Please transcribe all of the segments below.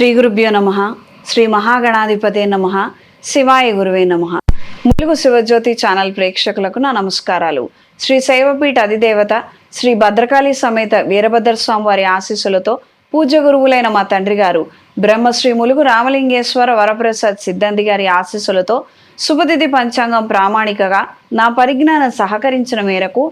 శ్రీ గురుభ్యో నమ శ్రీ మహాగణాధిపతే నమ శివాయ గురువే నమ. ములుగు శివజ్యోతి ఛానల్ ప్రేక్షకులకు నా నమస్కారాలు. శ్రీ శైవపీఠ అధిదేవత శ్రీ భద్రకాళి సమేత వీరభద్ర స్వామి వారి ఆశీస్సులతో పూజ్య గురువులైన మా తండ్రి గారు బ్రహ్మశ్రీ ములుగు రామలింగేశ్వర వరప్రసాద్ సిద్ధాంతి గారి ఆశీస్సులతో శుభతిథి పంచాంగం ప్రామాణికగా నా పరిజ్ఞానం సహకరించిన మేరకు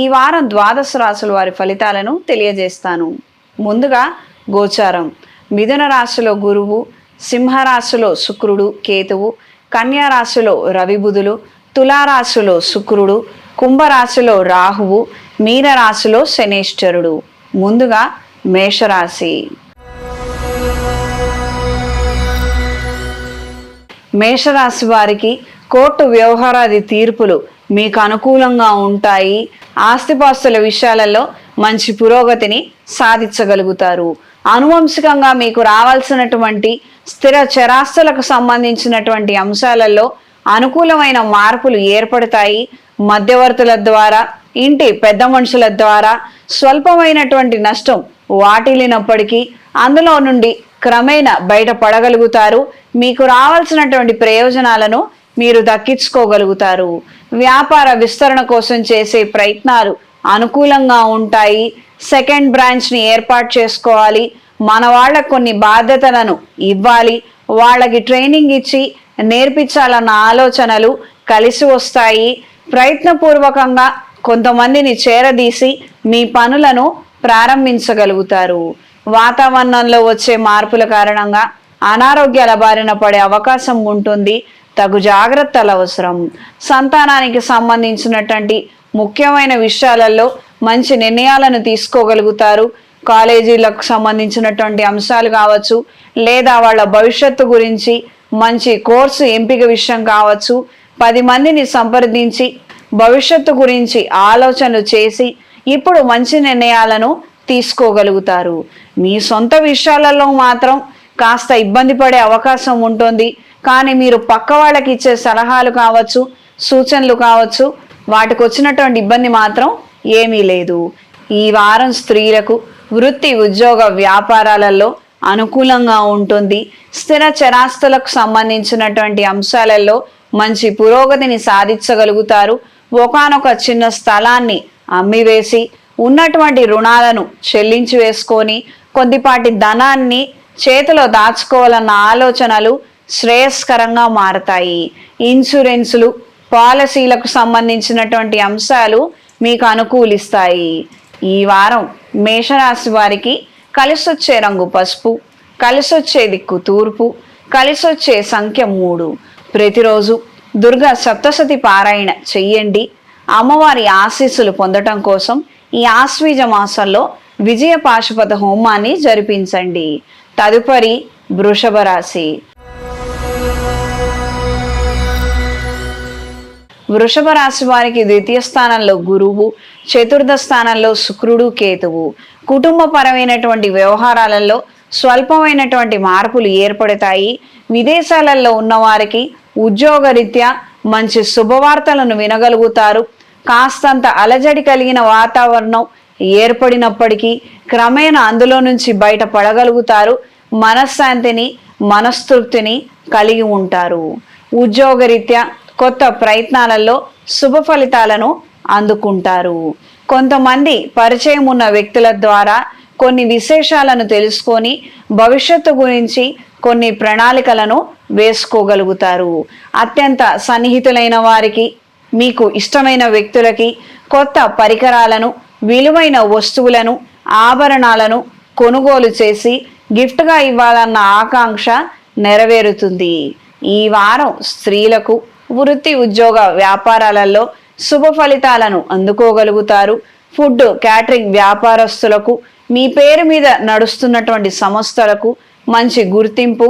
ఈ వారం ద్వాదశ రాసుల వారి ఫలితాలను తెలియజేస్తాను. ముందుగా గోచారం. మిథున రాశిలో గురువు సింహరాశిలో శుక్రుడు కేతువు కన్యారాశిలో రవిబుధులు తులారాశిలో శుక్రుడు కుంభరాశిలో రాహువు మీనరాశిలో శనేశ్వరుడు. ముందుగా మేషరాశి. మేషరాశి వారికి కోర్టు వ్యవహారాది తీర్పులు మీకు అనుకూలంగా ఉంటాయి. ఆస్తిపాస్తుల విషయాలలో మంచి పురోగతిని సాధించగలుగుతారు. అనువంశికంగా మీకు రావాల్సినటువంటి స్థిర చరాస్తులకు సంబంధించినటువంటి అంశాలలో అనుకూలమైన మార్పులు ఏర్పడతాయి. మధ్యవర్తుల ద్వారా ఇంటి పెద్ద మనుషుల ద్వారా స్వల్పమైనటువంటి నష్టం వాటిల్లినప్పటికీ అందులో నుండి క్రమేణా బయటపడగలుగుతారు. మీకు రావాల్సినటువంటి ప్రయోజనాలను మీరు దక్కించుకోగలుగుతారు. వ్యాపార విస్తరణ కోసం చేసే ప్రయత్నాలు అనుకూలంగా ఉంటాయి. సెకండ్ బ్రాంచ్ని ఏర్పాటు చేసుకోవాలి. మన వాళ్ళకు కొన్ని బాధ్యతలను ఇవ్వాలి. వాళ్ళకి ట్రైనింగ్ ఇచ్చి నేర్పించాలన్న ఆలోచనలు కలిసి వస్తాయి. ప్రయత్నపూర్వకంగా కొంతమందిని చేరదీసి మీ పనులను ప్రారంభించగలుగుతారు. వాతావరణంలో వచ్చే మార్పుల కారణంగా అనారోగ్యాల బారిన పడే అవకాశం ఉంటుంది. తగు జాగ్రత్తలు అవసరం. సంతానానికి సంబంధించినటువంటి ముఖ్యమైన విషయాలలో మంచి నిర్ణయాలను తీసుకోగలుగుతారు. కాలేజీలకు సంబంధించినటువంటి అంశాలు కావచ్చు లేదా వాళ్ళ భవిష్యత్తు గురించి మంచి కోర్సు ఎంపిక విషయం కావచ్చు పది మందిని సంప్రదించి భవిష్యత్తు గురించి ఆలోచనలు చేసి ఇప్పుడు మంచి నిర్ణయాలను తీసుకోగలుగుతారు. మీ సొంత విషయాలలో మాత్రం కాస్త ఇబ్బంది పడే అవకాశం ఉంటుంది. కానీ మీరు పక్క వాళ్ళకి ఇచ్చే సలహాలు కావచ్చు సూచనలు కావచ్చు వాటికి వచ్చినటువంటి ఇబ్బంది మాత్రం ఏమీ లేదు. ఈ వారం స్త్రీలకు వృత్తి ఉద్యోగ వ్యాపారాలలో అనుకూలంగా ఉంటుంది. స్థిర చరాస్తులకు సంబంధించినటువంటి అంశాలలో మంచి పురోగతిని సాధించగలుగుతారు. ఒకానొక చిన్న స్థలాన్ని అమ్మివేసి ఉన్నటువంటి రుణాలను చెల్లించి వేసుకొని కొద్దిపాటి ధనాన్ని చేతిలో దాచుకోవాలన్న ఆలోచనలు శ్రేయస్కరంగా మారతాయి. ఇన్సూరెన్సులు పాలసీలకు సంబంధించినటువంటి అంశాలు మీకు అనుకూలిస్తాయి. ఈ వారం మేషరాశి వారికి కలిసొచ్చే రంగు పసుపు కలిసొచ్చే దిక్కు తూర్పు కలిసొచ్చే సంఖ్య మూడు. ప్రతిరోజు దుర్గా సప్తసతి పారాయణ చెయ్యండి. అమ్మవారి ఆశీస్సులు పొందటం కోసం ఈ ఆశ్వీజ మాసంలో విజయ పాశుపత హోమాన్ని జరిపించండి. తదుపరి వృషభ రాశి. వృషభ రాశి వారికి ద్వితీయ స్థానంలో గురువు చతుర్థ స్థానంలో శుక్రుడు కేతువు. కుటుంబపరమైనటువంటి వ్యవహారాలలో స్వల్పమైనటువంటి మార్పులు ఏర్పడతాయి. విదేశాలలో ఉన్నవారికి ఉద్యోగరీత్యా మంచి శుభవార్తలను వినగలుగుతారు. కాస్తంత అలజడి కలిగిన వాతావరణం ఏర్పడినప్పటికీ క్రమేణా అందులో నుంచి బయటపడగలుగుతారు. మనశ్శాంతిని మనస్తృప్తిని కలిగి ఉంటారు. ఉద్యోగరీత్యా కొత్త ప్రయత్నాలలో శుభ ఫలితాలను అందుకుంటారు. కొంతమంది పరిచయం ఉన్న వ్యక్తుల ద్వారా కొన్ని విశేషాలను తెలుసుకొని భవిష్యత్తు గురించి కొన్ని ప్రణాళికలను వేసుకోగలుగుతారు. అత్యంత సన్నిహితులైన వారికి మీకు ఇష్టమైన వ్యక్తులకి కొత్త పరికరాలను విలువైన వస్తువులను ఆభరణాలను కొనుగోలు చేసి గిఫ్ట్గా ఇవ్వాలన్న ఆకాంక్ష నెరవేరుతుంది. ఈ వారం స్త్రీలకు వృత్తి ఉద్యోగ వ్యాపారాలలో శుభ ఫలితాలను అందుకోగలుగుతారు. ఫుడ్ క్యాటరింగ్ వ్యాపారస్తులకు మీ పేరు మీద నడుస్తున్నటువంటి సంస్థలకు మంచి గుర్తింపు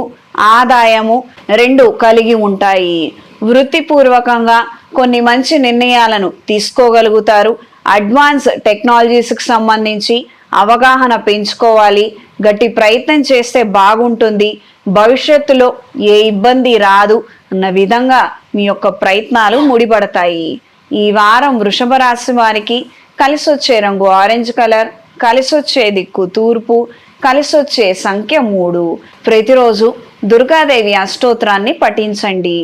ఆదాయము రెండు కలిగి ఉంటాయి. వృత్తిపూర్వకంగా కొన్ని మంచి నిర్ణయాలను తీసుకోగలుగుతారు. అడ్వాన్స్ టెక్నాలజీస్కి సంబంధించి అవగాహన పెంచుకోవాలి. గట్టి ప్రయత్నం చేస్తే బాగుంటుంది. భవిష్యత్తులో ఏ ఇబ్బంది రాదు. అన్న విధంగా మీ యొక్క ప్రయత్నాలు ముడిపడతాయి. ఈ వారం వృషభ రాశి వారికి కలిసి వచ్చే రంగు ఆరెంజ్ కలర్ కలిసి వచ్చే దిక్కు తూర్పు కలిసి వచ్చే సంఖ్య మూడు. ప్రతిరోజు దుర్గాదేవి అష్టోత్రాన్ని పఠించండి.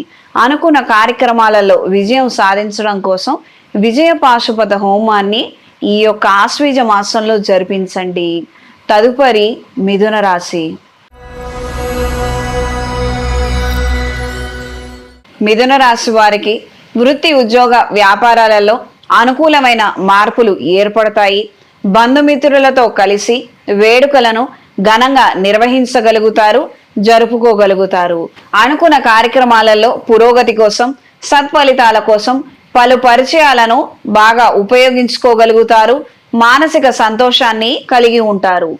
అనుకున్న కార్యక్రమాలలో విజయం సాధించడం కోసం విజయ పాశుపత హోమాన్ని ఈ యొక్క ఆశ్వీజ మాసంలో జరిపించండి. తదుపరి మిథున రాశి. మిథున రాశి వారికి వృత్తి ఉద్యోగ వ్యాపారాలలో అనుకూలమైన మార్పులు ఏర్పడతాయి. బంధుమిత్రులతో కలిసి వేడుకలను ఘనంగా నిర్వహించగలుగుతారు జరుపుకోగలుగుతారు. అనుకున్న కార్యక్రమాలలో పురోగతి కోసం సత్ఫలితాల కోసం పలు పరిచయాలను బాగా ఉపయోగించుకోగలుగుతారు మానసిక సంతోషాన్ని కలిగి ఉంటారు.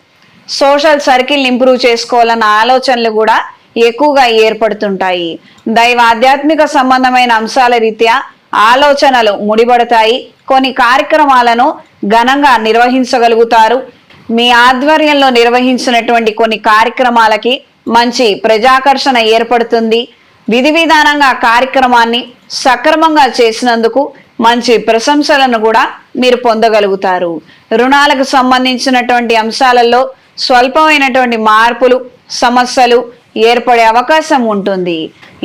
సోషల్ సర్కిల్ ఇంప్రూవ్ చేసుకోవాలన్న ఆలోచనలు కూడా ఎక్కువగా ఏర్పడుతుంటాయి. దైవ ఆధ్యాత్మిక సంబంధమైన అంశాల రీత్యా ఆలోచనలు ముడిపడతాయి. కొన్ని కార్యక్రమాలను ఘనంగా నిర్వహించగలుగుతారు. మీ ఆధ్వర్యంలో నిర్వహించినటువంటి కొన్ని కార్యక్రమాలకి మంచి ప్రజాకర్షణ ఏర్పడుతుంది. విధి విధానంగా కార్యక్రమాన్ని సక్రమంగా చేసినందుకు మంచి ప్రశంసలను కూడా మీరు పొందగలుగుతారు. రుణాలకు సంబంధించినటువంటి అంశాలలో స్వల్పమైనటువంటి మార్పులు సమస్యలు ఏర్పడే అవకాశం ఉంటుంది.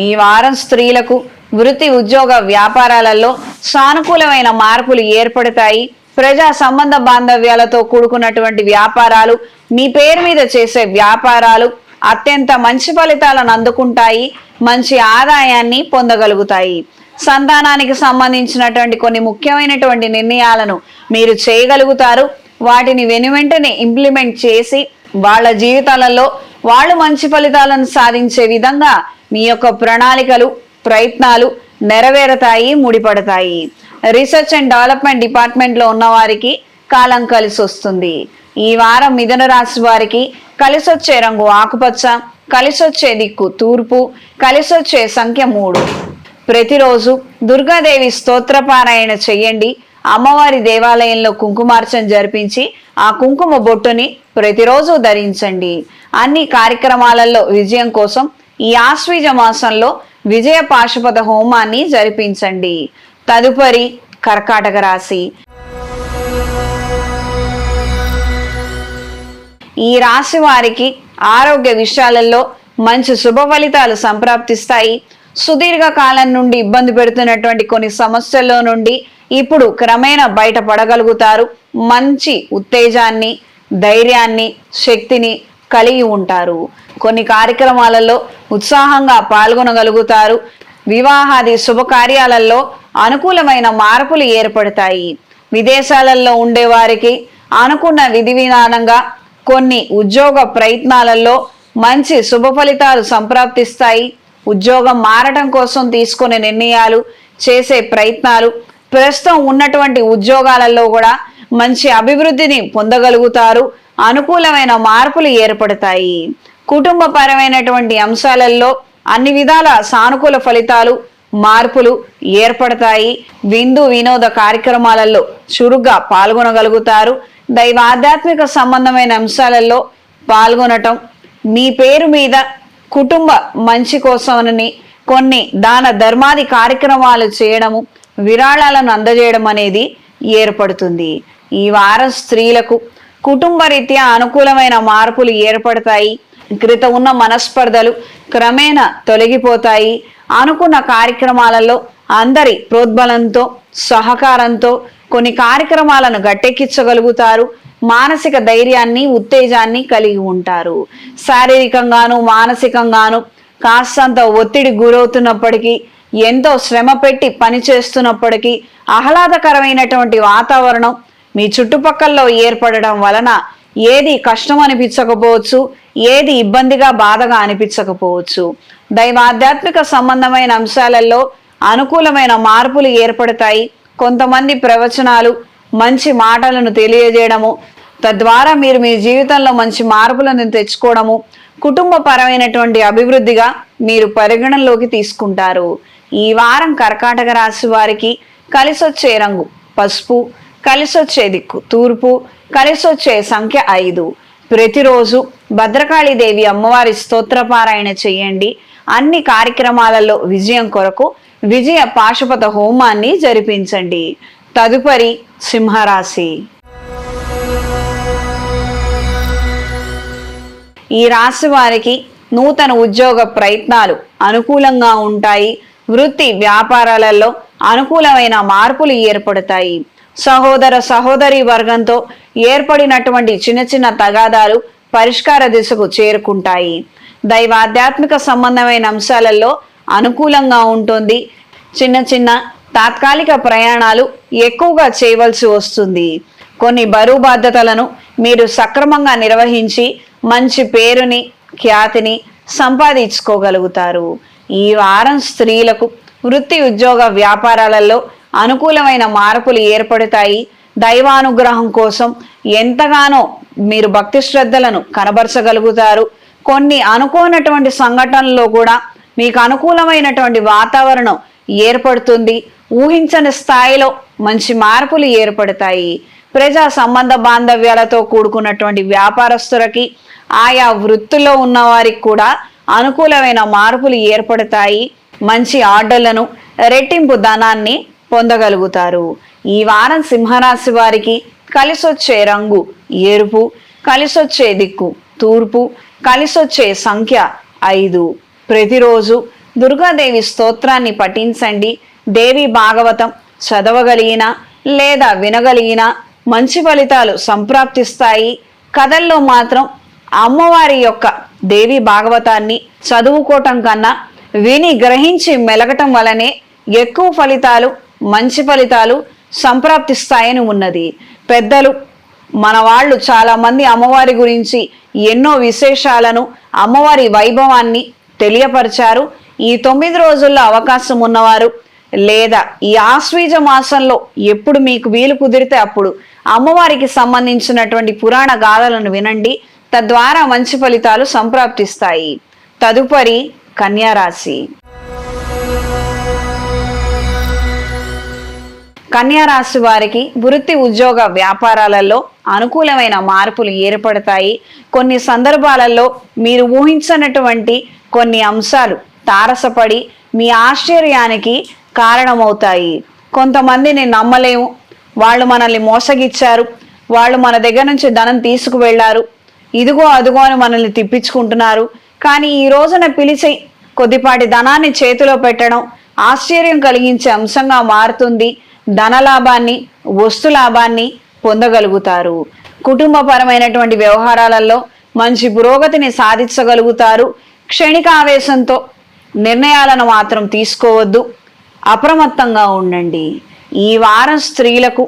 ఈ వారం స్త్రీలకు వృత్తి ఉద్యోగ వ్యాపారాలలో సానుకూలమైన మార్పులు ఏర్పడతాయి. ప్రజా సంబంధ బాంధవ్యాలతో కూడుకున్నటువంటి వ్యాపారాలు మీ పేరు మీద చేసే వ్యాపారాలు అత్యంత మంచి ఫలితాలను అందుకుంటాయి మంచి ఆదాయాన్ని పొందగలుగుతాయి. సంతానానికి సంబంధించినటువంటి కొన్ని ముఖ్యమైనటువంటి నిర్ణయాలను మీరు చేయగలుగుతారు. వాటిని వెనువెంటనే ఇంప్లిమెంట్ చేసి వాళ్ళ జీవితాలలో వాళ్ళు మంచి ఫలితాలను సాధించే విధంగా మీ యొక్క ప్రణాళికలు ప్రయత్నాలు నెరవేరతాయి ముడిపడతాయి. రీసెర్చ్ అండ్ డెవలప్మెంట్ డిపార్ట్మెంట్లో ఉన్న వారికి కాలం కలిసి వస్తుంది. ఈ వారం మిథున రాశి వారికి కలిసొచ్చే రంగు ఆకుపచ్చ కలిసొచ్చే దిక్కు తూర్పు కలిసొచ్చే సంఖ్య మూడు. ప్రతిరోజు దుర్గాదేవి స్తోత్రపారాయణ చెయ్యండి అమ్మవారి దేవాలయంలో కుంకుమార్చన జరిపించి ఆ కుంకుమ బొట్టుని ప్రతిరోజు ధరించండి. అన్ని కార్యక్రమాలలో విజయం కోసం ఈ ఆశ్వీజ మాసంలో విజయ పాశుపత హోమాన్ని జరిపించండి. తదుపరి కర్కాటక రాశి. ఈ రాశి వారికి ఆరోగ్య విషయాలలో మంచి శుభ ఫలితాలు సంప్రాప్తిస్తాయి. సుదీర్ఘ కాలం నుండి ఇబ్బంది పెడుతున్నటువంటి కొన్ని సమస్యల్లో నుండి ఇప్పుడు క్రమేణా బయటపడగలుగుతారు మంచి ఉత్తేజాన్ని ధైర్యాన్ని శక్తిని కలిగి ఉంటారు. కొన్ని కార్యక్రమాలలో ఉత్సాహంగా పాల్గొనగలుగుతారు. వివాహాది శుభకార్యాలలో అనుకూలమైన మార్పులు ఏర్పడతాయి. విదేశాలలో ఉండేవారికి అనుకున్న విధి విధానంగా కొన్ని ఉద్యోగ ప్రయత్నాలలో మంచి శుభ ఫలితాలు సంప్రాప్తిస్తాయి. ఉద్యోగం మారటం కోసం తీసుకునే నిర్ణయాలు చేసే ప్రయత్నాలు ప్రస్తుతం ఉన్నటువంటి ఉద్యోగాలలో కూడా మంచి అభివృద్ధిని పొందగలుగుతారు. అనుకూలమైన మార్పులు ఏర్పడతాయి. కుటుంబపరమైనటువంటి అంశాలలో అన్ని విధాల సానుకూల ఫలితాలు మార్పులు ఏర్పడతాయి. విందు వినోద కార్యక్రమాలలో చురుగ్గా పాల్గొనగలుగుతారు. దైవ ఆధ్యాత్మిక సంబంధమైన అంశాలలో పాల్గొనటం మీ పేరు మీద కుటుంబ మంచి కోసమని కొన్ని దాన ధర్మాది కార్యక్రమాలు చేయడము విరాళాలను అందజేయడం అనేది ఏర్పడుతుంది. ఈ వారం స్త్రీలకు కుటుంబ రీత్యా అనుకూలమైన మార్పులు ఏర్పడతాయి. క్రిత ఉన్న మనస్పర్ధలు క్రమేణా తొలగిపోతాయి. అనుకున్న కార్యక్రమాలలో అందరి ప్రోద్బలంతో సహకారంతో కొన్ని కార్యక్రమాలను గట్టెక్కించగలుగుతారు. మానసిక ధైర్యాన్ని ఉత్తేజాన్ని కలిగి ఉంటారు. శారీరకంగాను మానసికంగాను కాస్తంత ఒత్తిడి గురవుతున్నప్పటికీ ఎంతో శ్రమ పెట్టి పని చేస్తున్నప్పటికీ ఆహ్లాదకరమైనటువంటి వాతావరణం మీ చుట్టుపక్కల్లో ఏర్పడడం వలన ఏది కష్టం అనిపించకపోవచ్చు ఏది ఇబ్బందిగా బాధగా అనిపించకపోవచ్చు. దైవాధ్యాత్మిక సంబంధమైన అంశాలలో అనుకూలమైన మార్పులు ఏర్పడతాయి. కొంతమంది ప్రవచనాలు మంచి మాటలను తెలియజేయడము తద్వారా మీరు మీ జీవితంలో మంచి మార్పులను తెచ్చుకోవడము కుటుంబపరమైనటువంటి అభివృద్ధిగా మీరు పరిగణనలోకి తీసుకుంటారు. ఈ వారం కర్కాటక రాశి వారికి కలిసొచ్చే రంగు పసుపు కలిసొచ్చే దిక్కు తూర్పు కలిసొచ్చే సంఖ్య ఐదు. ప్రతిరోజు భద్రకాళీదేవి అమ్మవారి స్తోత్రపారాయణ చేయండి. అన్ని కార్యక్రమాలలో విజయం కొరకు విజయ పాశుపత హోమాన్ని జరిపించండి. తదుపరి సింహరాశి. ఈ రాశి వారికి నూతన ఉద్యోగ ప్రయత్నాలు అనుకూలంగా ఉంటాయి. వృత్తి వ్యాపారాలలో అనుకూలమైన మార్పులు ఏర్పడతాయి. సహోదర సహోదరి వర్గంతో ఏర్పడినటువంటి చిన్న చిన్న తగాదాలు పరిష్కార దిశకు చేరుకుంటాయి. దైవాధ్యాత్మిక సంబంధమైన అంశాలలో అనుకూలంగా ఉంటుంది. చిన్న చిన్న తాత్కాలిక ప్రయాణాలు ఎక్కువగా చేయవలసి వస్తుంది. కొన్ని బరువు బాధ్యతలను మీరు సక్రమంగా నిర్వహించి మంచి పేరుని ఖ్యాతిని సంపాదించుకోగలుగుతారు. ఈ వారం స్త్రీలకు వృత్తి ఉద్యోగ వ్యాపారాలలో అనుకూలమైన మార్పులు ఏర్పడతాయి. దైవానుగ్రహం కోసం ఎంతగానో మీరు భక్తి శ్రద్ధలను కనబరచగలుగుతారు. కొన్ని అనుకోనటువంటి సంఘటనల్లో కూడా మీకు అనుకూలమైనటువంటి వాతావరణం ఏర్పడుతుంది. ఊహించని స్థాయిలో మంచి మార్పులు ఏర్పడతాయి. ప్రజా సంబంధ బాంధవ్యాలతో కూడుకున్నటువంటి వ్యాపారస్తులకి ఆయా వృత్తుల్లో ఉన్నవారికి కూడా అనుకూలమైన మార్పులు ఏర్పడతాయి. మంచి ఆర్డర్లను రెట్టింపు ధనాన్ని పొందగలుగుతారు. ఈ వారం సింహరాశి వారికి కలిసొచ్చే రంగు ఎరుపు కలిసొచ్చే దిక్కు తూర్పు కలిసొచ్చే సంఖ్య ఐదు. ప్రతిరోజు దుర్గాదేవి స్తోత్రాన్ని పఠించండి. దేవి భాగవతం చదవగలిగిన లేదా వినగలిగిన మంచి ఫలితాలు సంప్రాప్తిస్తాయి. కథల్లో మాత్రం అమ్మవారి యొక్క దేవి భాగవతాన్ని చదువుకోవటం కన్నా విని గ్రహించి మెలగటం వలనే ఎక్కువ ఫలితాలు మంచి ఫలితాలు సంప్రాప్తిస్తాయని ఉన్నది. పెద్దలు మన వాళ్ళు చాలామంది అమ్మవారి గురించి ఎన్నో విశేషాలను అమ్మవారి వైభవాన్ని తెలియపరిచారు. ఈ తొమ్మిది రోజుల్లో అవకాశం ఉన్నవారు లేదా ఈ ఆశ్వీజ మాసంలో ఎప్పుడు మీకు వీలు కుదిరితే అప్పుడు అమ్మవారికి సంబంధించినటువంటి పురాణ గాథలను వినండి. తద్వారా మంచి ఫలితాలు సంప్రాప్తిస్తాయి. తదుపరి కన్యారాశి. కన్యారాశి వారికి వృత్తి ఉద్యోగ వ్యాపారాలలో అనుకూలమైన మార్పులు ఏర్పడతాయి. కొన్ని సందర్భాలలో మీరు ఊహించనటువంటి కొన్ని అంశాలు తారసపడి మీ ఆశ్చర్యానికి కారణమవుతాయి. కొంతమందిని నమ్మలేము. వాళ్ళు మనల్ని మోసగిచ్చారు. వాళ్ళు మన దగ్గర నుంచి ధనం తీసుకువెళ్ళారు ఇదిగో అదిగో అని మనల్ని తిప్పించుకుంటున్నారు. కానీ ఈ రోజున పిలిచి కొద్దిపాటి ధనాన్ని చేతిలో పెట్టడం ఆశ్చర్యం కలిగించే అంశంగా మారుతుంది. ధనలాభాన్ని వస్తు లాభాన్ని పొందగలుగుతారు. కుటుంబపరమైనటువంటి వ్యవహారాలలో మంచి పురోగతిని సాధించగలుగుతారు. క్షణిక ఆవేశంతో నిర్ణయాలను మాత్రం తీసుకోవద్దు. అప్రమత్తంగా ఉండండి. ఈ వారం స్త్రీలకు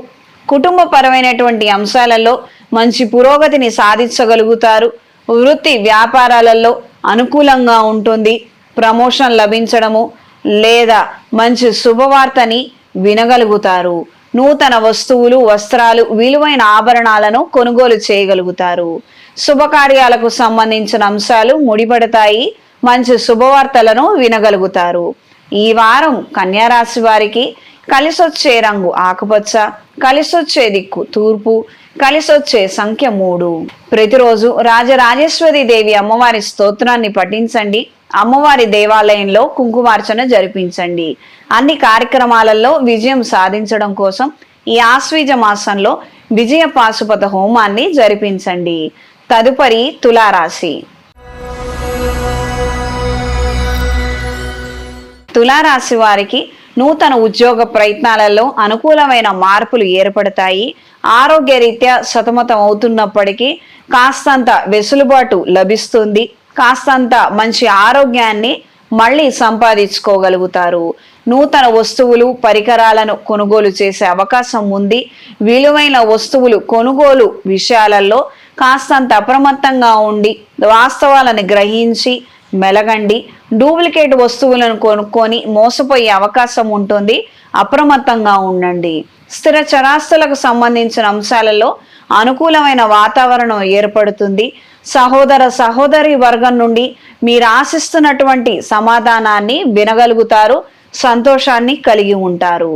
కుటుంబపరమైనటువంటి అంశాలలో మంచి పురోగతిని సాధించగలుగుతారు. వృత్తి వ్యాపారాలలో అనుకూలంగా ఉంటుంది. ప్రమోషన్ లభించడము లేదా మంచి శుభవార్తని వినగలుగుతారు. నూతన వస్తువులు వస్త్రాలు విలువైన ఆభరణాలను కొనుగోలు చేయగలుగుతారు. శుభకార్యాలకు సంబంధించిన అంశాలు ముడిపడతాయి. మంచి శుభవార్తలను వినగలుగుతారు. ఈ వారం కన్యారాశి వారికి కలిసొచ్చే రంగు ఆకుపచ్చ కలిసొచ్చే దిక్కు తూర్పు కలిసొచ్చే సంఖ్య మూడు. ప్రతిరోజు రాజరాజేశ్వరి దేవి అమ్మవారి స్తోత్రాన్ని పఠించండి. అమ్మవారి దేవాలయంలో కుంకుమార్చన జరిపించండి. అన్ని కార్యక్రమాలలో విజయం సాధించడం కోసం ఈ ఆశ్వీజ మాసంలో విజయ పాశుపత హోమాన్ని జరిపించండి. తదుపరి తులారాశి. తులారాశి వారికి నూతన ఉద్యోగ ప్రయత్నాలలో అనుకూలమైన మార్పులు ఏర్పడతాయి. ఆరోగ్య రీత్యా సతమతం అవుతున్నప్పటికీ కాస్తంత వెసులుబాటు లభిస్తుంది. కాస్తంత మంచి ఆరోగ్యాన్ని మళ్ళీ సంపాదించుకోగలుగుతారు. నూతన వస్తువులు పరికరాలను కొనుగోలు చేసే అవకాశం ఉంది. విలువైన వస్తువులు కొనుగోలు విషయాలలో కాస్తంత అప్రమత్తంగా ఉండి వాస్తవాలను గ్రహించి మెలగండి. డూప్లికేట్ వస్తువులను కొనుక్కొని మోసపోయే అవకాశం ఉంటుంది. అప్రమత్తంగా ఉండండి. స్థిర చరాస్తులకు సంబంధించిన అంశాలలో అనుకూలమైన వాతావరణం ఏర్పడుతుంది. సహోదర సహోదరి వర్గం నుండి మీరు ఆశిస్తున్నటువంటి సమాధానాన్ని వినగలుగుతారు సంతోషాన్ని కలిగి ఉంటారు.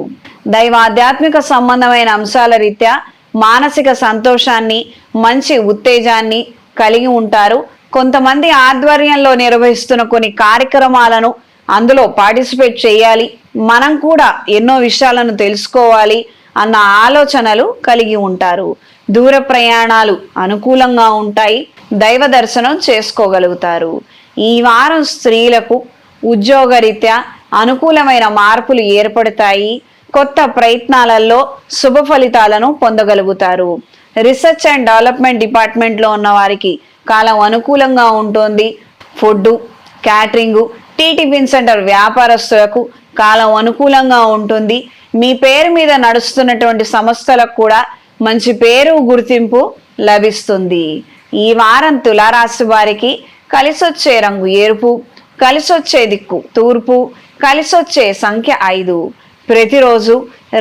దైవ ఆధ్యాత్మిక సంబంధమైన అంశాల రీత్యా మానసిక సంతోషాన్ని మంచి ఉత్తేజాన్ని కలిగి ఉంటారు. కొంతమంది ఆధ్వర్యంలో నిర్వహిస్తున్న కొన్ని కార్యక్రమాలను అందులో పార్టిసిపేట్ చేయాలి. మనం కూడా ఎన్నో విషయాలను తెలుసుకోవాలి అన్న ఆలోచనలు కలిగి ఉంటారు. దూర ప్రయాణాలు అనుకూలంగా ఉంటాయి. దైవ దర్శనం చేసుకోగలుగుతారు. ఈ వారం స్త్రీలకు ఉద్యోగరీత్యా అనుకూలమైన మార్పులు ఏర్పడతాయి. కొత్త ప్రయత్నాలలో శుభ ఫలితాలను పొందగలుగుతారు. రీసెర్చ్ అండ్ డెవలప్మెంట్ డిపార్ట్మెంట్లో ఉన్న వారికి కాలం అనుకూలంగా ఉంటుంది. Food catering tea tiffin centre వ్యాపారస్తులకు కాలం అనుకూలంగా ఉంటుంది. మీ పేరు మీద నడుస్తున్నటువంటి సంస్థలకు కూడా మంచి పేరు గుర్తింపు లభిస్తుంది. ఈ వారం తులారాశి వారికి కలిసొచ్చే రంగు ఎరుపు కలిసొచ్చే దిక్కు తూర్పు కలిసొచ్చే సంఖ్య ఐదు. ప్రతిరోజు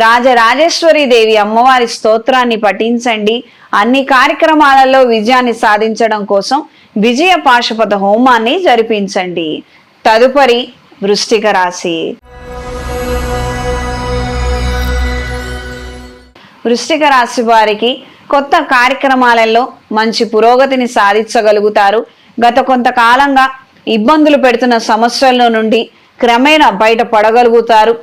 రాజరాజేశ్వరి దేవి అమ్మవారి స్తోత్రాన్ని పఠించండి. అన్ని కార్యక్రమాలలో విజయాన్ని సాధించడం కోసం విజయ పాశుపత హోమాన్ని జరిపించండి. తదుపరి వృష్టిక రాశి. వృష్టిక రాశి వారికి కొత్త కార్యక్రమాలలో మంచి పురోగతిని సాధించగలుగుతారు. గత కొంతకాలంగా ఇబ్బందులు పెడుతున్న సమస్యల నుండి క్రమేణా బయటపడగలుగుతారు.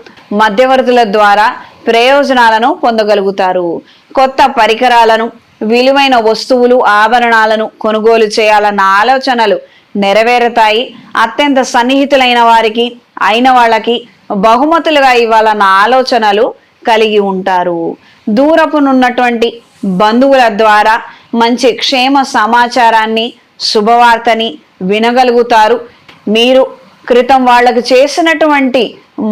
మధ్యవర్తుల ద్వారా ప్రయోజనాలను పొందగలుగుతారు. కొత్త పరికరాలను విలువైన వస్తువులు ఆభరణాలను కొనుగోలు చేయాలన్న ఆలోచనలు నెరవేరుతాయి. అత్యంత సన్నిహితులైన వారికి అయిన వాళ్ళకి బహుమతులుగా ఇవ్వాలన్న ఆలోచనలు కలిగి ఉంటారు. దూరపునున్నటువంటి బంధువుల ద్వారా మంచి క్షేమ సమాచారాన్ని శుభవార్తని వినగలుగుతారు. మీరు క్రితం వాళ్ళకు చేసినటువంటి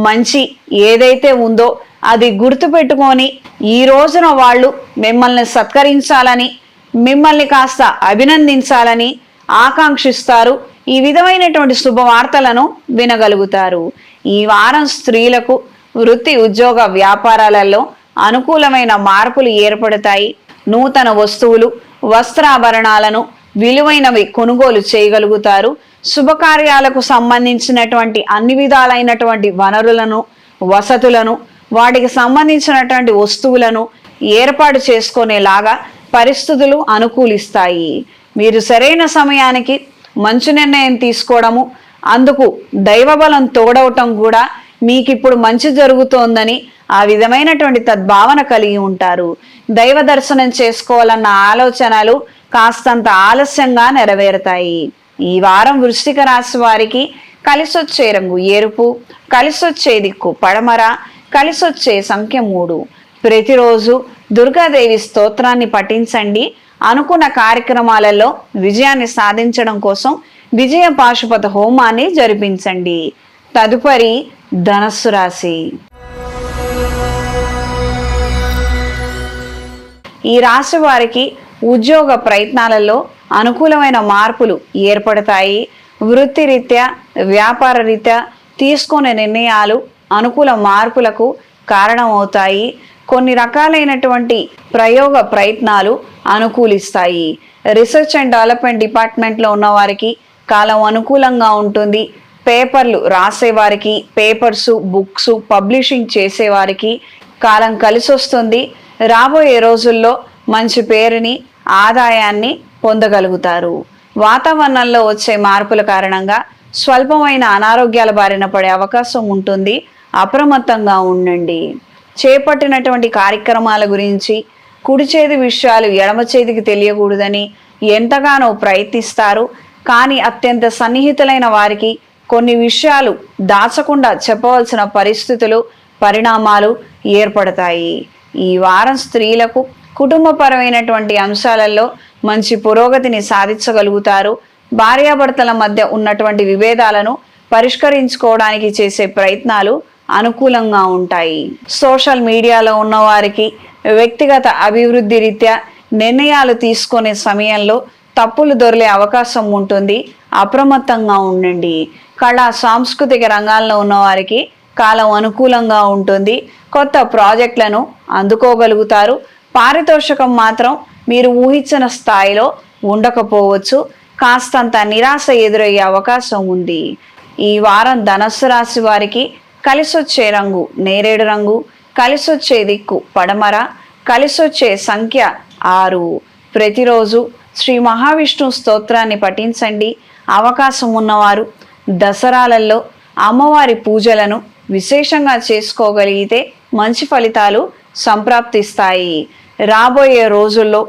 మంచి ఏదైతే ఉందో అది గుర్తుపెట్టుకొని ఈ రోజున వాళ్ళు మిమ్మల్ని సత్కరించాలని మిమ్మల్ని కాస్త అభినందించాలని ఆకాంక్షిస్తారు. ఈ విధమైనటువంటి శుభవార్తలను వినగలుగుతారు. ఈ వారం స్త్రీలకు వృత్తి ఉద్యోగ వ్యాపారాలలో అనుకూలమైన మార్పులు ఏర్పడతాయి. నూతన వస్తువులు వస్త్రాభరణాలను విలువైనవి కొనుగోలు చేయగలుగుతారు. శుభకార్యాలకు సంబంధించినటువంటి అన్ని విధాలైనటువంటి వనరులను వసతులను వాటికి సంబంధించినటువంటి వస్తువులను ఏర్పాటు చేసుకునేలాగా పరిస్థితులు అనుకూలిస్తాయి. మీరు సరైన సమయానికి మంచి నిర్ణయం తీసుకోవడము అందుకు దైవబలం తోడవటం కూడా మీకు ఇప్పుడు మంచి జరుగుతోందని ఆ విధమైనటువంటి తద్భావన కలిగి ఉంటారు. దైవ దర్శనం చేసుకోవాలన్న ఆలోచనలు కాస్తంత ఆలస్యంగా నెరవేరుతాయి. ఈ వారం వృశ్చిక రాశి వారికి కలిసొచ్చే రంగు ఎరుపు కలిసొచ్చే దిక్కు పడమర కలిసొచ్చే సంఖ్య మూడు. ప్రతిరోజు దుర్గాదేవి స్తోత్రాన్ని పఠించండి. అనుకున్న కార్యక్రమాలలో విజయాన్ని సాధించడం కోసం విజయ పాశుపత హోమాన్ని జరిపించండి. తదుపరి ధనస్సు రాశి. ఈ రాశి వారికి ఉద్యోగ ప్రయత్నాలలో అనుకూలమైన మార్పులు ఏర్పడతాయి. వృత్తిరీత్యా వ్యాపార రీత్యా తీసుకునే నిర్ణయాలు అనుకూల మార్పులకు కారణమవుతాయి. కొన్ని రకాలైనటువంటి ప్రయోగ ప్రయత్నాలు అనుకూలిస్తాయి. రీసెర్చ్ అండ్ డెవలప్మెంట్ డిపార్ట్మెంట్లో ఉన్నవారికి కాలం అనుకూలంగా ఉంటుంది. పేపర్లు రాసేవారికి పేపర్స్ బుక్స్ పబ్లిషింగ్ చేసేవారికి కాలం కలిసి వస్తుంది రాబోయే రోజుల్లో మంచి పేరుని ఆదాయాన్ని పొందగలుగుతారు. వాతావరణంలో వచ్చే మార్పుల కారణంగా స్వల్పమైన అనారోగ్యాల బారిన పడే అవకాశం ఉంటుంది. అప్రమత్తంగా ఉండండి. చేపట్టినటువంటి కార్యక్రమాల గురించి కుడి చేతి విషయాలు ఎడమ చేతికి తెలియకూడదని ఎంతగానో ప్రయత్నిస్తారు. కానీ అత్యంత సన్నిహితులైన వారికి కొన్ని విషయాలు దాచకుండా చెప్పవలసిన పరిస్థితులు పరిణామాలు ఏర్పడతాయి. ఈ వారం స్త్రీలకు కుటుంబపరమైనటువంటి అంశాలలో మంచి పురోగతిని సాధించగలుగుతారు. భార్యాభర్తల మధ్య ఉన్నటువంటి విభేదాలను పరిష్కరించుకోవడానికి చేసే ప్రయత్నాలు అనుకూలంగా ఉంటాయి. సోషల్ మీడియాలో ఉన్నవారికి వ్యక్తిగత అభివృద్ధి రీత్యా నిర్ణయాలు తీసుకునే సమయంలో తప్పులు దొరికే అవకాశం ఉంటుంది. అప్రమత్తంగా ఉండండి. కళా సాంస్కృతిక రంగాల్లో ఉన్నవారికి కాలం అనుకూలంగా ఉంటుంది. కొత్త ప్రాజెక్టులను అందుకోగలుగుతారు. పారితోషికం మాత్రం మీరు ఊహించిన స్థాయిలో ఉండకపోవచ్చు. కాస్తంత నిరాశ ఎదురయ్యే అవకాశం ఉంది. ఈ వారం ధనస్సు రాశి వారికి కలిసొచ్చే రంగు నేరేడు రంగు కలిసొచ్చే దిక్కు పడమర కలిసొచ్చే సంఖ్య ఆరు. ప్రతిరోజు శ్రీ మహావిష్ణు స్తోత్రాన్ని పఠించండి. అవకాశం ఉన్నవారు దసరాలలో అమ్మవారి పూజలను విశేషంగా చేసుకోగలిగితే మంచి ఫలితాలు సంప్రాప్తిస్తాయి. రాబోయే రోజుల్లో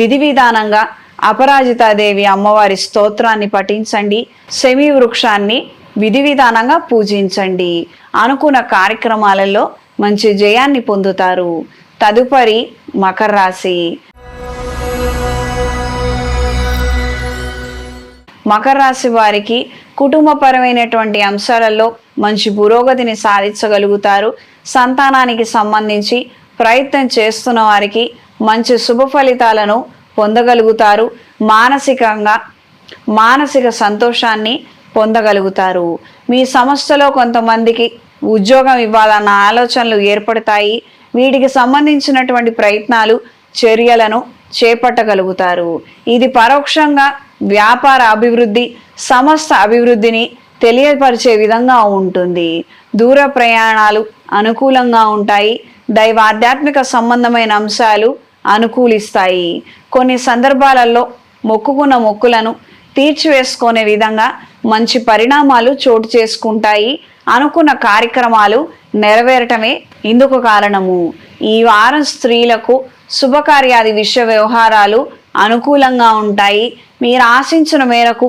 విధి విధానంగా అపరాజితాదేవి అమ్మవారి స్తోత్రాన్ని పఠించండి. శమి వృక్షాన్ని విధి విధానంగా పూజించండి. అనుకున్న కార్యక్రమాలలో మంచి జయాన్ని పొందుతారు. తదుపరి మకర రాశి. మకర రాశి వారికి కుటుంబపరమైనటువంటి అంశాలలో మంచి పురోగతిని సాధించగలుగుతారు. సంతానానికి సంబంధించి ప్రయత్నం చేస్తున్న వారికి మంచి శుభ ఫలితాలను పొందగలుగుతారు. మానసికంగా మానసిక సంతోషాన్ని పొందగలుగుతారు. మీ సంస్థలో కొంతమందికి ఉద్యోగం ఇవ్వాలన్న ఆలోచనలు ఏర్పడతాయి. వీటికి సంబంధించినటువంటి ప్రయత్నాలు చర్యలను చేపట్టగలుగుతారు. ఇది పరోక్షంగా వ్యాపార అభివృద్ధి సమస్త అభివృద్ధిని తెలియపరిచే విధంగా ఉంటుంది. దూర ప్రయాణాలు అనుకూలంగా ఉంటాయి. దైవ ఆధ్యాత్మిక సంబంధమైన అంశాలు అనుకూలిస్తాయి. కొన్ని సందర్భాలలో మొక్కుకున్న మొక్కులను తీర్చివేసుకునే విధంగా మంచి పరిణామాలు చోటు చేసుకుంటాయి అనుకున్న కార్యక్రమాలు నెరవేరటమే ఇందుకు కారణము. ఈ వారం స్త్రీలకు శుభకార్యాది విషయ వ్యవహారాలు అనుకూలంగా ఉంటాయి. మీరు ఆశించిన మేరకు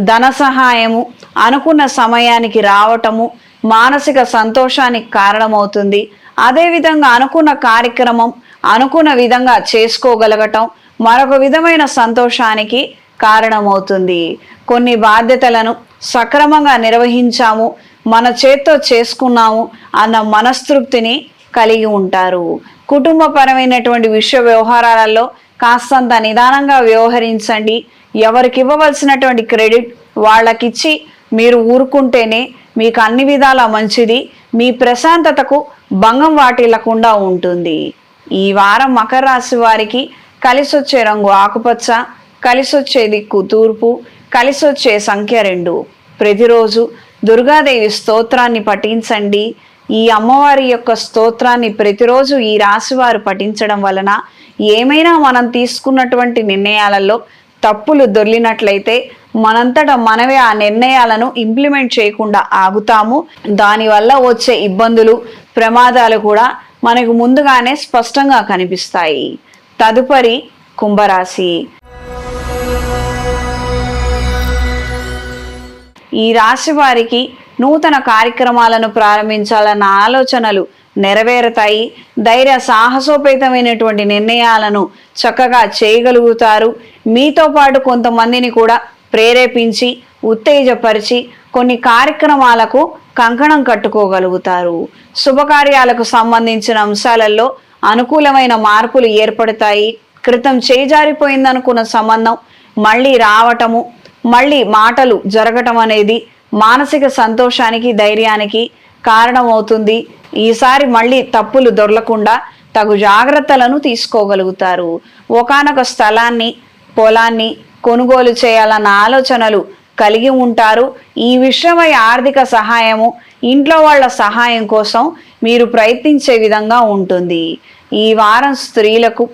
ధన సహాయము అనుకున్న సమయానికి రావటము మానసిక సంతోషానికి కారణమవుతుంది. అదేవిధంగా అనుకున్న కార్యక్రమం అనుకున్న విధంగా చేసుకోగలగటం మరొక విధమైన సంతోషానికి కారణమవుతుంది. కొన్ని బాధ్యతలను సక్రమంగా నిర్వహించాము మన చేత్తో చేసుకున్నాము అన్న మనస్తృప్తిని కలిగి ఉంటారు. కుటుంబపరమైనటువంటి విషయ వ్యవహారాలలో కాస్తంత నిదానంగా వ్యవహరించండి. ఎవరికి ఇవ్వవలసినటువంటి క్రెడిట్ వాళ్ళకిచ్చి మీరు ఊరుకుంటేనే మీకు అన్ని విధాల మంచిది. మీ ప్రశాంతతకు భంగం వాటిల్లకుండా ఉంటుంది. ఈ వారం మకర రాశి వారికి కలిసొచ్చే రంగు ఆకుపచ్చ కలిసొచ్చే దిక్కు తూర్పు కలిసొచ్చే సంఖ్య రెండు. ప్రతిరోజు దుర్గాదేవి స్తోత్రాన్ని పఠించండి. ఈ అమ్మవారి యొక్క స్తోత్రాన్ని ప్రతిరోజు ఈ రాశివారు పఠించడం వలన ఏమైనా మనం తీసుకున్నటువంటి నిర్ణయాలలో తప్పులు దొర్లినట్లయితే మనంతట మనమే ఆ నిర్ణయాలను ఇంప్లిమెంట్ చేయకుండా ఆగుతాము. దానివల్ల వచ్చే ఇబ్బందులు ప్రమాదాలు కూడా మనకు ముందుగానే స్పష్టంగా కనిపిస్తాయి. తదుపరి కుంభరాశి. ఈ రాశి వారికి నూతన కార్యక్రమాలను ప్రారంభించాలన్న ఆలోచనలు నెరవేరుతాయి. ధైర్య సాహసోపేతమైనటువంటి నిర్ణయాలను చక్కగా చేయగలుగుతారు. మీతో పాటు కొంతమందిని కూడా ప్రేరేపించి ఉత్తేజపరిచి కొన్ని కార్యక్రమాలకు కంకణం కట్టుకోగలుగుతారు. శుభకార్యాలకు సంబంధించిన అంశాలలో అనుకూలమైన మార్పులు ఏర్పడతాయి. క్రితం చేజారిపోయిందనుకున్న సంబంధం మళ్ళీ రావటము మళ్ళీ మాటలు జరగటం అనేది మానసిక సంతోషానికి ధైర్యానికి కారణమవుతుంది. ఈసారి మళ్ళీ తప్పులు దొరలకుండా తగు జాగ్రత్తలను తీసుకోగలుగుతారు. ఒకానొక స్థలాన్ని పొలాన్ని కొనుగోలు చేయాలన్న ఆలోచనలు కలిగి ఉంటారు. ఈ విషయమై ఆర్థిక సహాయము ఇంట్లో వాళ్ళ సహాయం కోసం మీరు ప్రయత్నించే విధంగా ఉంటుంది. ఈ వారం స్త్రీలకు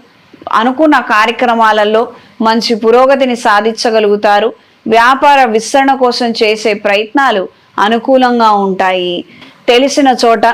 అనుకున్న కార్యక్రమాలలో మంచి పురోగతిని సాధించగలుగుతారు. వ్యాపార విస్తరణ కోసం చేసే ప్రయత్నాలు అనుకూలంగా ఉంటాయి. తెలిసిన చోట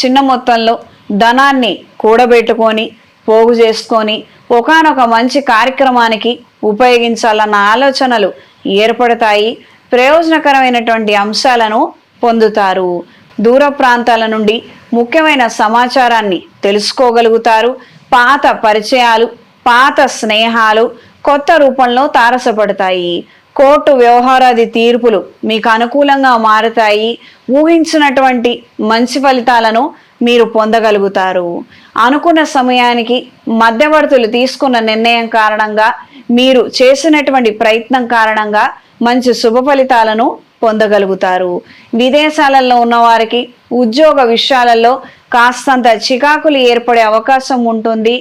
చిన్న మొత్తంలో ధనాన్ని కూడబెట్టుకొని పోగు చేసుకొని ఒకానొక మంచి కార్యక్రమానికి ఉపయోగించాలన్న ఆలోచనలు ఏర్పడతాయి. ప్రయోజనకరమైనటువంటి అంశాలను పొందుతారు. దూర ప్రాంతాల నుండి ముఖ్యమైన సమాచారాన్ని తెలుసుకోగలుగుతారు. పాత పరిచయాలు పాత స్నేహాలు కొత్త రూపంలో తారసపడతాయి. కోర్టు వ్యవహారాది తీర్పులు మీకు అనుకూలంగా మారుతాయి ఊహించినటువంటి మంచి ఫలితాలను మీరు పొందగలుగుతారు. అనుకున్న సమయానికి మధ్యవర్తులు తీసుకున్న నిర్ణయం కారణంగా మీరు చేసినటువంటి ప్రయత్నం కారణంగా మంచి శుభ ఫలితాలను పొందగలుగుతారు. విదేశాలలో ఉన్నవారికి ఉద్యోగ విషయాలలో కాస్తంత చికాకులు ఏర్పడే అవకాశం ఉంటుంది.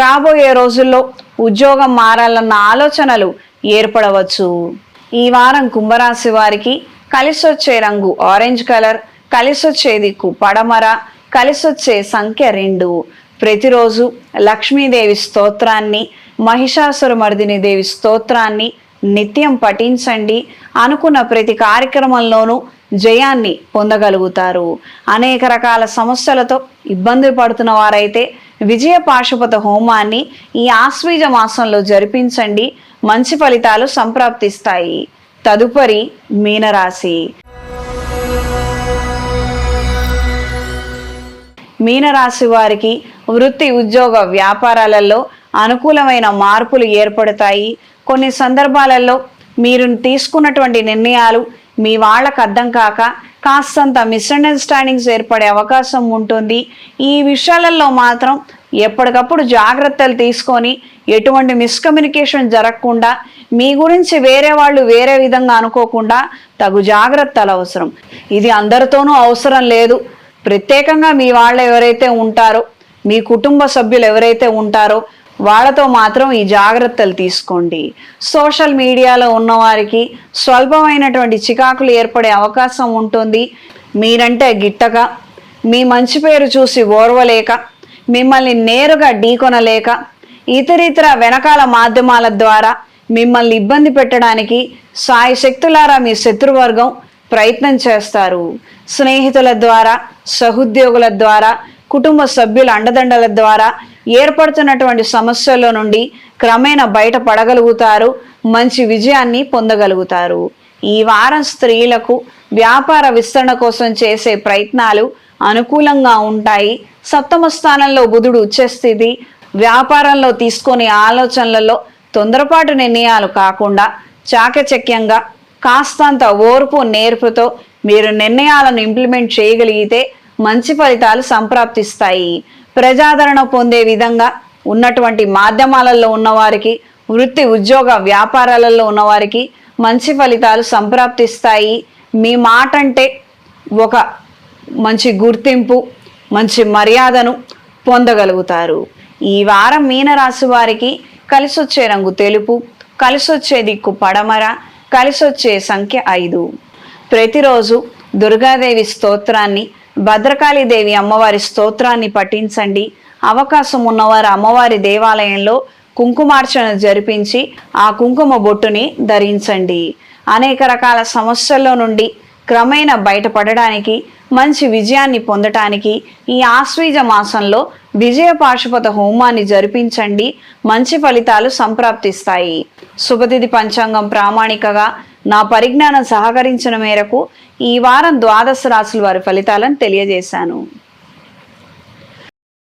రాబోయే రోజుల్లో ఉద్యోగం మారాలన్న ఆలోచనలు ఏర్పడవచ్చు. ఈ వారం కుంభరాశి వారికి కలిసొచ్చే రంగు ఆరెంజ్ కలర్ కలిసొచ్చే దిక్కు పడమర కలిసొచ్చే సంఖ్య రెండు. ప్రతిరోజు లక్ష్మీదేవి స్తోత్రాన్ని మహిషాసురమర్దిని దేవి స్తోత్రాన్ని నిత్యం పఠించండి. అనుకున్న ప్రతి కార్యక్రమంలోనూ జయాన్ని పొందగలుగుతారు. అనేక రకాల సమస్యలతో ఇబ్బందులు పడుతున్న వారైతే విజయ పాశుపత హోమాన్ని ఈ ఆశ్వీజ మాసంలో జరిపించండి. మంచి ఫలితాలు సంప్రాప్తిస్తాయి. తదుపరి మీనరాశి. మీనరాశి వారికి వృత్తి ఉద్యోగ వ్యాపారాలలో అనుకూలమైన మార్పులు ఏర్పడతాయి. కొన్ని సందర్భాలలో మీరు తీసుకున్నటువంటి నిర్ణయాలు మీ వాళ్ళకు అర్థం కాక కాస్తంత మిస్అండర్స్టాండింగ్స్ ఏర్పడే అవకాశం ఉంటుంది. ఈ విషయాలలో మాత్రం ఎప్పటికప్పుడు జాగ్రత్తలు తీసుకొని ఎటువంటి మిస్కమ్యూనికేషన్ జరగకుండా మీ గురించి వేరే వాళ్ళు వేరే విధంగా అనుకోకుండా తగు జాగ్రత్తలు అవసరం. ఇది అందరితోనూ అవసరం లేదు. ప్రత్యేకంగా మీ వాళ్ళు ఎవరైతే ఉంటారో మీ కుటుంబ సభ్యులు ఎవరైతే ఉంటారో వాళ్ళతో మాత్రం ఈ జాగ్రత్తలు తీసుకోండి. సోషల్ మీడియాలో ఉన్నవారికి స్వల్పమైనటువంటి చికాకులు ఏర్పడే అవకాశం ఉంటుంది. మీరంటే గిట్టక మీ మంచి పేరు చూసి ఓర్వలేక మిమ్మల్ని నేరుగా ఢీకొనలేక ఇతరితర వెనకాల మాధ్యమాల ద్వారా మిమ్మల్ని ఇబ్బంది పెట్టడానికి సాయి శక్తులారా మీ శత్రువర్గం ప్రయత్నం చేస్తారు. స్నేహితుల ద్వారా సహోద్యోగుల ద్వారా కుటుంబ సభ్యుల అండదండల ద్వారా ఏర్పడుతున్నటువంటి సమస్యల నుండి క్రమేణా బయటపడగలుగుతారు మంచి విజయాన్ని పొందగలుగుతారు. ఈ వారం స్త్రీలకు వ్యాపార విస్తరణ కోసం చేసే ప్రయత్నాలు అనుకూలంగా ఉంటాయి. సప్తమ స్థానంలో బుధుడు ఉచ్చస్థితి. వ్యాపారంలో తీసుకునే ఆలోచనలలో తొందరపాటు నిర్ణయాలు కాకుండా చాకచక్యంగా కాస్తంత ఓర్పు నేర్పుతో మీరు నిర్ణయాలను ఇంప్లిమెంట్ చేయగలిగితే మంచి ఫలితాలు సంప్రాప్తిస్తాయి. ప్రజాదరణ పొందే విధంగా ఉన్నటువంటి మాధ్యమాలలో ఉన్నవారికి వృత్తి ఉద్యోగ వ్యాపారాలలో ఉన్నవారికి మంచి ఫలితాలు సంప్రాప్తిస్తాయి. మీ మాట అంటే ఒక మంచి గుర్తింపు మంచి మర్యాదను పొందగలుగుతారు. ఈ వారం మీనరాశి వారికి కలిసొచ్చే రంగు తెలుపు కలిసొచ్చే దిక్కు పడమర కలిసొచ్చే సంఖ్య ఐదు. ప్రతిరోజు దుర్గాదేవి స్తోత్రాన్ని భద్రకాళీదేవి అమ్మవారి స్తోత్రాన్ని పఠించండి. అవకాశం ఉన్నవారు అమ్మవారి దేవాలయంలో కుంకుమార్చన జరిపించి ఆ కుంకుమ బొట్టుని ధరించండి. అనేక రకాల సమస్యల్లో నుండి క్రమేణా బయటపడడానికి మంచి విజయాన్ని పొందటానికి ఈ ఆశ్వీజ మాసంలో విజయ పాశుపత హోమాన్ని జరిపించండి. మంచి ఫలితాలు సంప్రాప్తిస్తాయి. శుభతిథి పంచాంగం ప్రామాణికగా నా పరిజ్ఞానం సహకరించిన మేరకు ఈ వారం ద్వాదశ రాశుల వారి ఫలితాలను తెలియజేశాను.